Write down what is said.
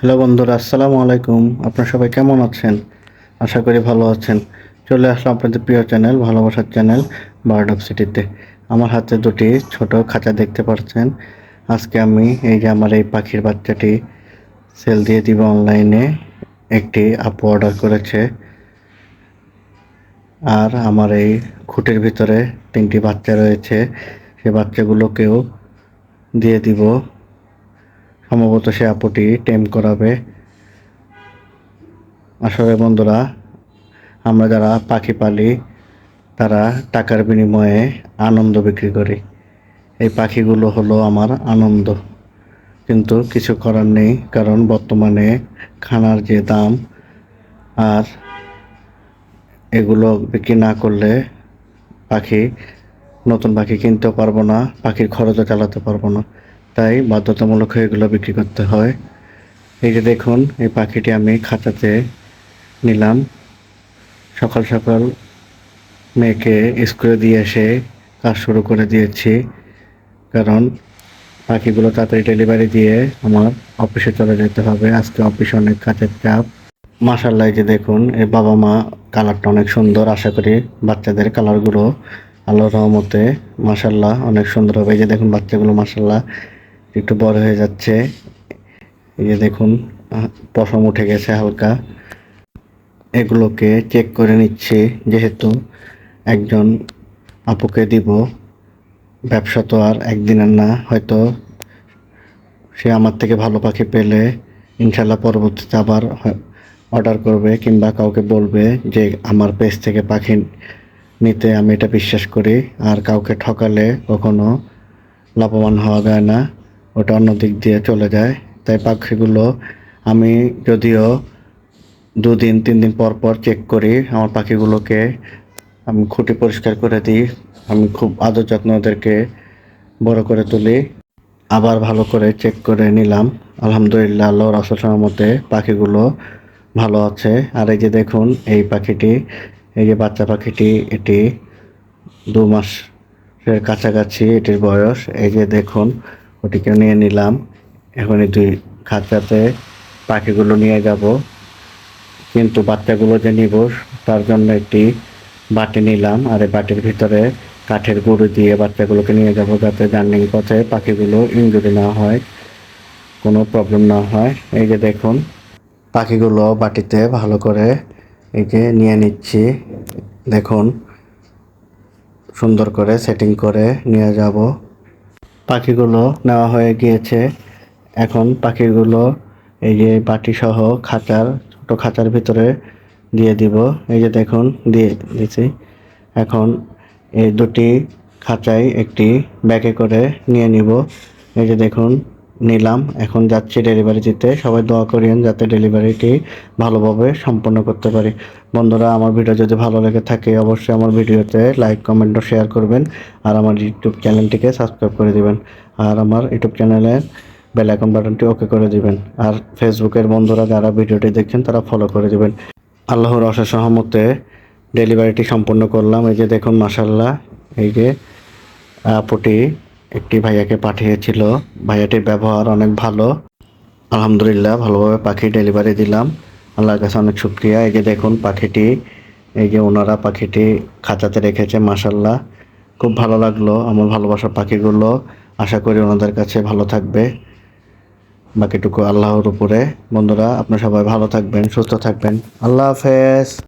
Hello বন্ধুরা, আসসালামু আলাইকুম। আপনারা সবাই কেমন আছেন? আশা করি ভালো আছেন। চলে আসলাম আপনাদের প্রিয় চ্যানেল, ভালোবাসার চ্যানেল বার্ড অফ সিটিতে আমার হাতে দুটি ছোট খাঁচা দেখতে পাচ্ছেন। আজকে আমি এই যে আমার এই পাখির বাচ্চাটি সেল দিয়ে দিব অনলাইনে। একটি আপু অর্ডার করেছে। আর আমার এই খুঁটির ভিতরে তিনটি বাচ্চা রয়েছে। সেই বাচ্চাগুলোকেও দিয়ে দিব। সম্ভবত সে আপুটি টেম করাবে। আসলে বন্ধুরা, আমরা যারা পাখি পালি, তারা টাকার বিনিময়ে আনন্দ বিক্রি করি। এই পাখিগুলো হলো আমার আনন্দ। কিন্তু কিছু করার নেই, কারণ বর্তমানে খানার যে দাম, আর এগুলো বিক্রি না করলে পাখি, নতুন পাখি কিনতেও পারব না, পাখির খরচও চালাতে পারব না। তাই বাধ্যতামূলক হয়ে এগুলো বিক্রি করতে হয়। এই যে দেখুন, এই পাখিটি আমি খাঁচাতে নিলাম। সকাল সকাল মেয়েকে স্কুলে দিয়ে এসে কাজ শুরু করে দিয়েছি, কারণ পাখিগুলো তাড়াতাড়ি ডেলিভারি দিয়ে আমার অফিসে চলে যেতে হবে। আজকে অফিসে অনেক কাজের চাপ। মাসাল্লাহ যে দেখুন, এর বাবা মা কালারটা অনেক সুন্দর, আশা করি বাচ্চাদের কালারগুলো আল্লাহর রহমতে মাসাল্লাহ অনেক সুন্দর হবে। এই যে দেখুন, বাচ্চাগুলো মাসাল্লাহ একটু বড় হয়ে যাচ্ছে। এই দেখুন পশম উঠে গেছে হালকা। এগুলোকে চেক করে নিচ্ছি, যেহেতু একজন আপুকে দিব, ব্যবসা তো আর একদিনের না, হয়তো সে আমার থেকে ভালো পাখি পেলে ইনশাল্লাহ পরবর্তীতে আবার অর্ডার করবে কিংবা কাউকে বলবে যে আমার পেজ থেকে পাখি নিতে আমি এটা বিশ্বাস করি। আর কাউকে ঠকালে কখনো লাভবান হওয়া যায় না। ওটা অন্য দিক দিয়ে চলে যায়। তাই পাখিগুলো আমি যদিও দুদিন তিন দিন পর পর চেক করি, আমার পাখিগুলোকে আমি খুঁটি পরিষ্কার করে দিই। আমি খুব আদর যত্ন ওদেরকে বড় করে তুলি। আবার ভালো করে চেক করে নিলাম। আলহামদুলিল্লাহ, আল্লাহর আসল সহমতে পাখিগুলো ভালো আছে। আর এই যে দেখুন, এই পাখিটি, এই যে বাচ্চা পাখিটি, এটি দু মাসের কাছাকাছি এটির বয়স। এই যে দেখুন ওটিকে নিয়ে নিলাম। এখন এই দুই খাঁচাতে পাখিগুলো নিয়ে যাব। কিন্তু বাচ্চাগুলো যে নিব, তার জন্য একটি বাটি নিলাম। আর এই বাটির ভিতরে কাঠের গুঁড়ো দিয়ে বাচ্চাগুলোকে নিয়ে যাব যাতে জার্নিং পথে পাখিগুলো ইনজুরি না হয়, কোনো প্রবলেম না হয়। এই যে দেখুন, পাখিগুলো বাটিতে ভালো করে এই যে নিয়ে নিচ্ছি। দেখুন, সুন্দর করে সেটিং করে নিয়ে যাব। পাখিগুলো নেওয়া হয়ে গিয়েছে। এখন পাখিগুলো এই যে বাটি সহ খাঁচার, ছোটো খাঁচার ভিতরে দিয়ে দিব। এই যে দেখুন, দিয়ে দিছি। এখন এই দুটি খাঁচাই একটি ব্যাগে করে নিয়ে নিব। এই যে দেখুন নিলাম। এখন যাচ্ছি ডেলিভারি দিতে সবাই দোয়া করিয়েন যাতে ডেলিভারিটি ভালোভাবে সম্পন্ন করতে পারি। বন্ধুরা, আমার ভিডিও যদি ভালো লেগে থাকে, অবশ্যই আমার ভিডিওতে লাইক কমেন্ট ও শেয়ার করবেন। আর আমার ইউটিউব চ্যানেলটিকে সাবস্ক্রাইব করে দিবেন। আর আমার ইউটিউব চ্যানেলের বেল আইকন বাটনটি ওকে করে দিবেন। আর ফেসবুকের বন্ধুরা যারা ভিডিওটি দেখছেন, তারা ফলো করে দিবেন। আল্লাহর অশেষ সহমতে ডেলিভারিটি সম্পন্ন করলাম। এই যে দেখুন মাসাল্লাহ এই যে আপুটি একটি ভাইয়াকে পাঠিয়েছিল। ভাইয়াটির ব্যবহার অনেক ভালো। আলহামদুলিল্লাহ, ভালোভাবে পাখি ডেলিভারি দিলাম। আল্লাহর কাছে অনেক শুক্রিয়া। এই যে দেখুন পাখিটি, এই যে ওনারা পাখিটি খাঁচাতে রেখেছে মাসাল্লাহ খুব ভালো লাগল আমার ভালোবাসার পাখিগুলো। আশা করি ওনাদের কাছে ভালো থাকবে। বাকিটুকু আল্লাহর উপরে। বন্ধুরা, আপনারা সবাই ভালো থাকবেন, সুস্থ থাকবেন। আল্লাহ হাফেজ।